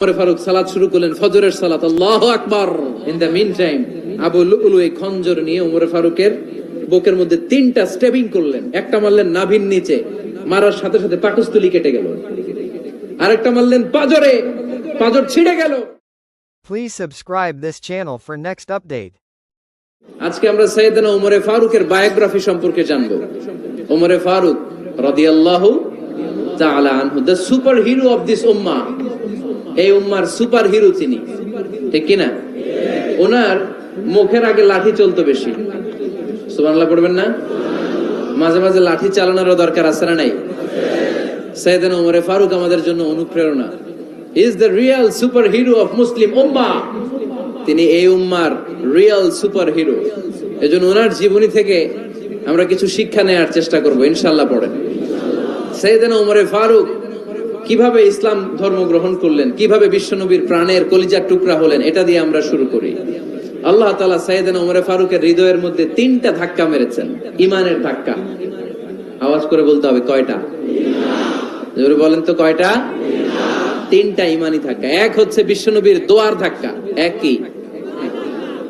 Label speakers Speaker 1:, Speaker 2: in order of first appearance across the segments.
Speaker 1: পরে ফারুক সালাত শুরু করলেন ফজরের সালাত আল্লাহ আকবার। ইন দ্য মিন টাইম আবু লুলু এই খঞ্জর নিয়ে উমর ফারুকের বুকের মধ্যে তিনটা স্টেবিং করলেন। একটা মারলেন নাভির নিচে মারার সাথে সাথে পাকস্থলী কেটে গেল। আরেকটা মারলেন পাজরে পাজর ছিঁড়ে গেল।
Speaker 2: Please subscribe this channel for next update.
Speaker 1: আজকে আমরা সৈয়দনা উমরে ফারুকের বায়োগ্রাফি সম্পর্কে জানব। উমরে ফারুক রাদিয়াল্লাহু তাআলা আনহু the superhero of this উম্মাহ এই উম্মার সুপার হিরো তিনি। ঠিক কি না ওনার মুখের আগে লাঠি চলতো বেশি। সুবহানাল্লাহ পড়বেন না? মাঝে মাঝে লাঠি চালানোরও দরকার আছে না নাই? সৈয়দনা উমরে ফারুক আমাদের জন্য অনুপ্রেরণা। Is the real superhero of Muslim উম্মাহ তিনি এই উম্মার রিয়েল সুপার হিরো এজন্য ওনার জীবনী থেকে আমরা কিছু শিক্ষা নেওয়ার চেষ্টা করব ইনশাল্লাহ পড়েন। সৈয়দনা উমরে ফারুক কীভাবে ইসলাম ধর্ম গ্রহণ করলেন? কীভাবে বিশ্বনবীর প্রাণের কলিজার টুকরা হলেন? এটা দিয়ে আমরা শুরু করি। আল্লাহ তালা সৈয়দনা উমরে ফারুকের হৃদয়ের মধ্যে তিনটা ধাক্কা মেরেছেন। ইমানের ধাক্কা। আওয়াজ করে বলতে হবে, কয়টা? বলেন তো, কয়টা? তিনটা ইমানি ধাক্কা। এক হচ্ছে বিশ্বনবীর দোয়ার ধাক্কা। একই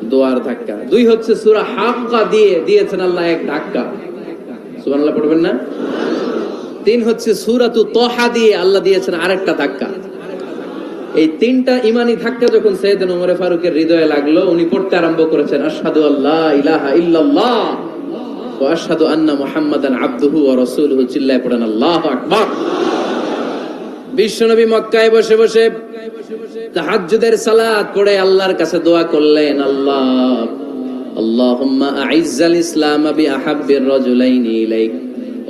Speaker 1: দোয়ার ধাক্কা। দুই হচ্ছে সুরা হাক্কা দিয়ে দিয়েছেন আল্লাহ এক ধাক্কা। সুবহানাল্লাহ, পড়বেন না? তিন হচ্ছে সুরাতু তহা দিয়ে আল্লাহ দিয়েছেন আরেকটা ধাক্কা। এই তিনটা ইমানি ধাক্কা যখন সৈয়দ ওমরে ফারুকের হৃদয়ে লাগল, উনি পড়তে আরম্ভ করেছেন, আশহাদু আল্লাহ ইলাহা ইল্লাল্লাহ আশহাদু আন্না মুহাম্মাদান আবদুহু রাসূলুহু। চিল্লায় পড়েন, আল্লাহু আকবার। বিশ্বনবী মক্কায় বসে বসে তাহাজ্জুদের সালাত পড়ে আল্লাহর কাছে দোয়া করলেন, আল্লাহ, আল্লাহুম্মা আইজ্জাল ইসলাম বি আহাব্বির রাজুলাইনি ইলাইক।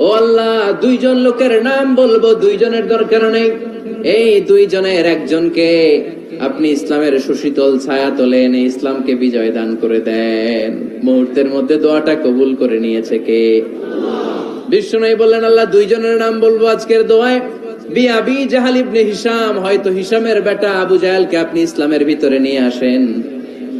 Speaker 1: ও আল্লাহ, দুইজন লোকের নাম বলব, দুইজনের দরকার নেই। এই দুইজনের একজনকে আপনি ইসলামের সুশীতল ছায়া তোলেন ইসলামকে বিজয় দান করে দেন। মুহূর্তের মধ্যে দোয়াটা কবুল করে নিয়েছে কে? বিষ্ণু বললেন, আল্লাহ, দুইজনের নাম বলব আজকের দোয়ায়। বি আবি জাহাল ইবনে হিসাম হয়তো হিসামের বেটা আবু জাহালকে আপনি ইসলামের ভিতরে নিয়ে আসেন।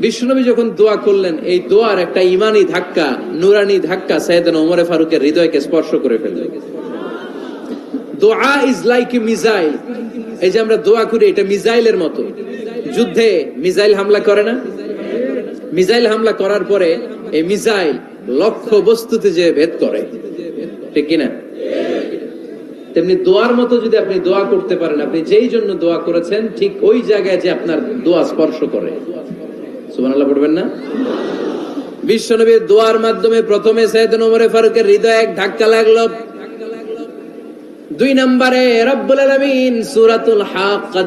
Speaker 1: বিষ্ণুনবী যখন দোয়া করলেন, এই দোয়ার একটা ইমানি ধাক্কা, নুরানি ধাক্কা সাইয়েদনা ওমরে ফারুকের হৃদয়কে স্পর্শ করে ফেলল। দোয়া ইজ লাইক এ মিসাইল। এই যে আমরা দোয়া করি, এটা মিসাইলের মতো। যুদ্ধে মিসাইল হামলা করে না? মিসাইল হামলা করার পরে এই মিসাইল লক্ষ্য বস্তুতে যে ভেদ করে। ঠিক কিনা? তেমনি দোয়ার মতো যদি আপনি দোয়া করতে পারেন, আপনি যেই জন্য দোয়া করেছেন, ঠিক ওই জায়গায় যে আপনার দোয়া স্পর্শ করে। সুবহানাল্লাহ পড়বেন না? বিশ্বনবীর দোয়ার মাধ্যমে প্রথমে সৈয়দ ওমরে ফারুকের হৃদয়ে এক ধাক্কা লাগল। দুই নম্বরে, রব্বুল আলামিন সূরাতুল হাক্কা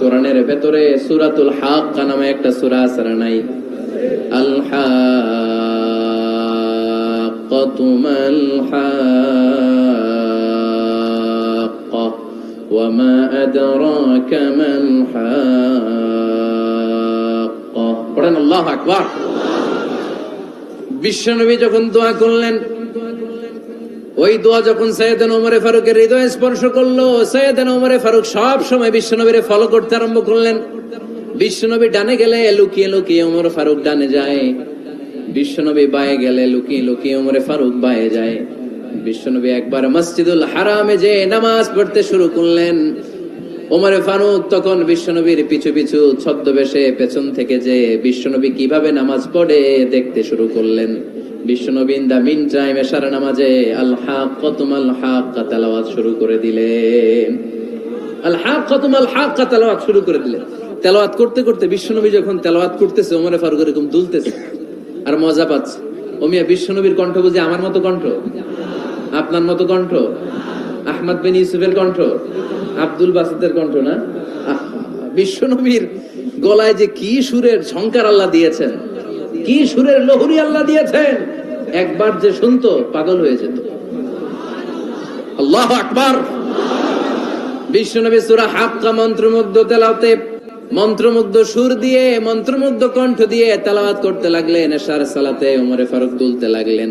Speaker 1: কোরআনের ভেতরে সূরাতুল হাক্কা নামে একটা সূরা আছে, না নাই? আল মা আদরাকা মাল হাক্কা পড়েন, আল্লাহু আকবার। বিশ্বনবী যখন দোয়া করলেন, ওই দোয়া যখন সৈয়দান ওমরে ফারুকের হৃদয় স্পর্শ করল, সৈয়দান ওমরে ফারুক সব সময় বিশ্বনবীরে ফলো করতে আরম্ভ করলেন। বিশ্বনবী ডানে গেলে লুকিয়ে লুকিয়ে ওমর ফারুক ডানে যায়। বিশ্বনবী বায়ে গেলে লুকিয়ে লুকিয়ে ওমরে ফারুক বায়ে যায়। বিশ্বনবী একবার মসজিদুল হারামে যে নামাজ পড়তে শুরু করলেন, ওমরে ফারুক তখন বিশ্বনবীর পিছু পিছু ছদ্মবেশে পেছন থেকে যে বিশ্বনবী কীভাবে নামাজ পড়ে দেখতে শুরু করলেন। দা মিন টাইম এশার নামাজে তেলাওয়াত শুরু করে দিলেন। তেলাওয়াত শুরু করে দিলেন। তেলাওয়াত করতে করতে বিশ্বনবী যখন তেলাওয়াত করতেছে, ওমরে ফারুক এরকম দুলতেছে, আর মজা পাচ্ছে। ওমিয়া বিশ্বনবীর কণ্ঠ বুঝি আমার মতো কণ্ঠ? আপনার মতো কণ্ঠ। আহমদ বিন ইউসুফের কণ্ঠ। আব্দুল বাসিদের কণ্ঠ না? বিশ্বনবীর গলায় যে কি সুরের ঝংকার আল্লাহ দিয়েছেন, কি সুরের লহুরি আল্লাহ দিয়েছেন, একবার যে শুনতো, পাগল হয়ে যেত। আল্লাহ আকবার। বিশ্বনবী সূরা হাক্কা মন্ত্রমুগ্ধ তেলাওতে মন্ত্রমুগ্ধ সুর দিয়ে, মন্ত্রমুগ্ধ কণ্ঠ দিয়ে তেলাওয়াত করতে লাগলেন, এশার সালাতে ওমরে ফারুক তুলতে লাগলেন।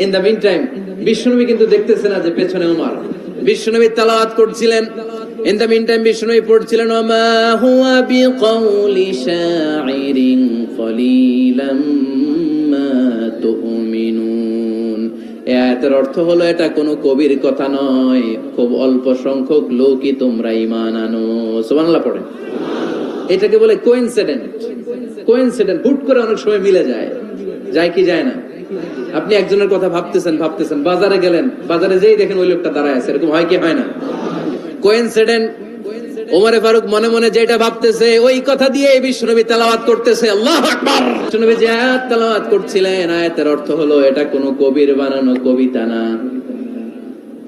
Speaker 1: ইন দ্য মিন টাইম বিষ্ণুনবী কিন্তু দেখতেছে না যে পেছনে উমার। বিষ্ণুনবী তালাওয়াত করছিলেন। ইন দ্য মিন টাইম বিষ্ণুনবী পড়ছিলেন, ওমা হুয়া বিকাউলি শাইরিন কলিলাম মা তুমিনুন। আয়াতের অর্থ হলো, এটা কোনো কবির কথা নয়। খুব অল্প সংখ্যক লোকই তোমরা ঈমান আনো। সুবহানাল্লাহ পড়ে। এটাকে বলে কোইনসিডেন্ট কোইনসিডেন্ট হুট করে অনেক সময় মিলে যায়। যায় কি যায় না? আপনি একজনের কথা ভাবতেছেন ভাবতেছেন, বাজারে গেলেন, বাজারে যেই দেখেন ওই লোকটা দাঁড়ায় আছে, এরকম হয় কি হয় না? কোইনসিডেন্ট ওমরে ফারুক মনে মনে যেটা ভাবতেছে, ওই কথা দিয়ে তেলাওয়াত করতেছে, আল্লাহ যে আয়াত তেলাওয়াত করছিলেন, আয়াতের অর্থ হলো, এটা কোনো কবির বানানো কবিতা না।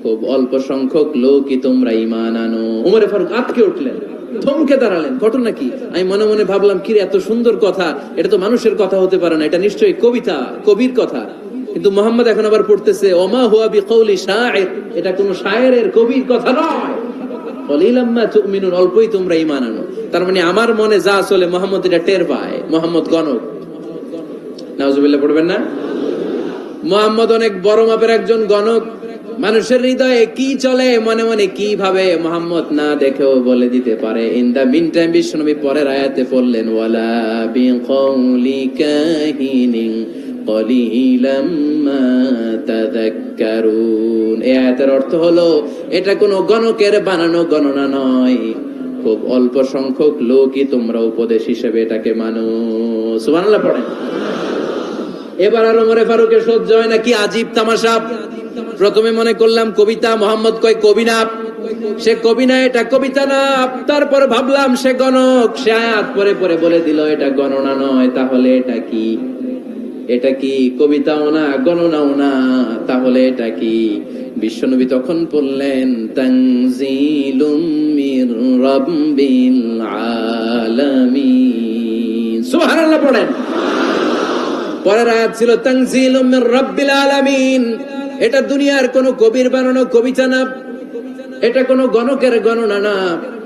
Speaker 1: খুব অল্প সংখ্যক লোকই তোমরা ইমান আনো। ফারুক আটকে উঠলেন, থমকে দাঁড়ালেন, ঘটনা কি? আমি মনে মনে ভাবলাম কি এত সুন্দর কথা, এটা তো মানুষের কথা হতে পারে না, এটা নিশ্চয়ই কবিতা, কবির কথা। কিন্তু মোহাম্মদ এখন আবার পড়তেছে, ওমা হুয়া বিকৌলি শায়ের এটা কোনো শায়েরের কবির কথা নয়। মানে না? মানুষের হৃদয়ে কি চলে, মনে মনে কি ভাবে, মোহাম্মদ না দেখেও বলে দিতে পারে। ইন দা মিন টাইম বিশ্বনবী পরের আয়াতে পড়লেন, ওয়ালা মা তাযাক্কারুন আয়াতের অর্থ হলো, এটা কোনো গণকের বানানো গণনা নয়। খুব অল্প সংখ্যক লোকই তোমরা উপদেশ হিসেবে এটাকে মানো। সুবহানাল্লাহ পড়েন। এবার ফারুকের সহ্য হয় না, কি আজীব তামাশা। প্রথমে মনে করলাম কবিতা, মোহাম্মদ কয় কবি না সে কবি না এটা কবিতা না, তারপর ভাবলাম সে গণক। সে আয়াত পরে পরে বলে দিল, এটা গণনা নয়, তাহলে এটা কি? এটা কি কবিতাও না, গণনাও না? তাহলে এটা কি? বিশ্বনবী তখন বললেন, তানজিলুম মির রাব্বিল আলামিন। পড়েন। পরের আয়াত ছিল, তানজিলুম মির রাব্বিল আলামিন। এটা দুনিয়ার কোন কবির বানানো কবিতা না, এটা কোন গণকের গণনা না।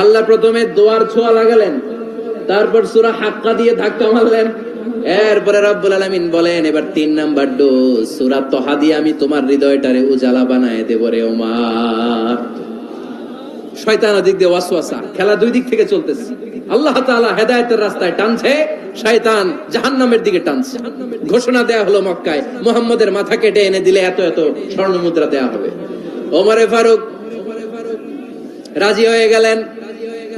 Speaker 1: আল্লাহ প্রথমে দোয়ার ছোঁয়া লাগালেন, তারপর সুরা হাক্কা দিয়ে ধাক্কা মারলেন। এরপরে রব্বুল আলামিন বলেন, এবার তিন নাম্বার ডোজ, সুরা তহা দিয়ে আমি তোমার হৃদয়টারে উজালা বানায় দেব রে ওমার। শয়তান দিক দিয়ে ওয়াসওয়াসা, খেলা দুই দিক থেকে চলতেছে। আল্লাহ তাআলা হেদায়েতের রাস্তায় টানছে, শয়তান জাহান্নামের দিকে টানছে। ঘোষণা দেয়া হলো মক্কায়, মুহাম্মদের মাথা কেটে এনে দিলে এত এত স্বর্ণ মুদ্রা দেয়া হবে। ওমরে ফারুক রাজি হয়ে গেলেন।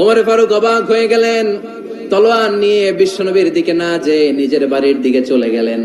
Speaker 1: ওমরে ফারুক অবাক হয়ে গেলেন, তলোয়ার নিয়ে বিশ্বনবীর দিকে না যে নিজের বাড়ির দিকে চলে গেলেন।